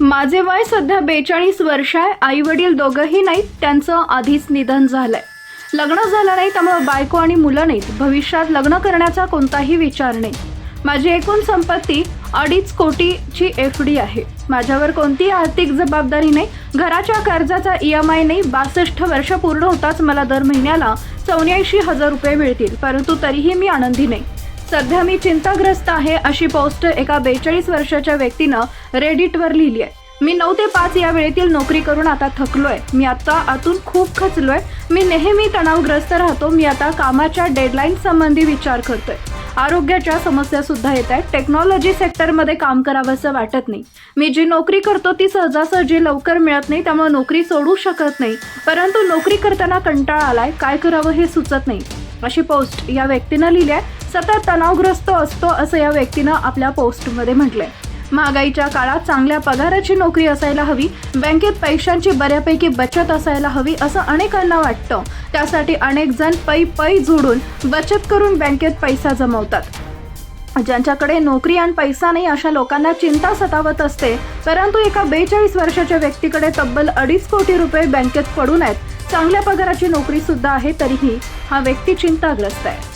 माझे वय सध्या बेचाळीस वर्ष आहे. आई वडील दोघंही नाहीत. त्यांचं आधीच निधन झालंय. लग्न झालं नाही त्यामुळे बायको आणि मुलं नाहीत. भविष्यात लग्न करण्याचा कोणताही विचार नाही. माझी एकूण संपत्ती अडीच कोटीची एफ डी आहे. माझ्यावर कोणतीही आर्थिक जबाबदारी नाही. घराच्या कर्जाचा ई एम आय नाही. बासष्ट वर्ष पूर्ण होताच मला दर महिन्याला चौऱ्याऐंशी हजार रुपये मिळतील. परंतु तरीही मी आनंदी नाही. सध्या मी चिंताग्रस्त आहे अशी पोस्ट एका बेचाळीस वर्षाच्या व्यक्तीनं रेडिटवर लिहिली आहे. मी नऊ ते पाच या वेळेतील नोकरी करून आता थकलोय. मी आता आतून खूप खचलोय. मी नेहमी तणावग्रस्त राहतो. मी आता कामाच्या डेडलाईन संबंधी विचार करतोय. आरोग्याच्या समस्या सुद्धा येत आहेत. टेक्नॉलॉजी सेक्टरमध्ये काम करावंसं वाटत नाही. मी जी नोकरी करतो ती सहजासहजी लवकर मिळत नाही. त्यामुळे नोकरी सोडू शकत नाही. परंतु नोकरी करताना कंटाळा आलाय. काय करावं हे सुचत नाही. अशी पोस्ट या व्यक्तीनं लिहिली आहे. सतत तणावग्रस्त असतो असं या व्यक्तीनं आपल्या पोस्टमध्ये म्हटलंय. महागाईच्या काळात चांगल्या पगाराची नोकरी असायला हवी बँकेत पैशांची बऱ्यापैकी बचत असायला हवी असं अनेकांना वाटतं. त्यासाठी अनेक जण पै पै जोडून बचत करून बँकेत पैसा जमवतात. ज्यांच्याकडे नोकरी आणि पैसा नाही अशा लोकांना चिंता सतावत असते. परंतु एका बेचाळीस वर्षाच्या व्यक्तीकडे तब्बल अडीच कोटी रुपये बँकेत पडून आहेत. चांगल्या पगाराची नोकरी सुद्धा आहे तरीही हा व्यक्ती चिंताग्रस्त आहे.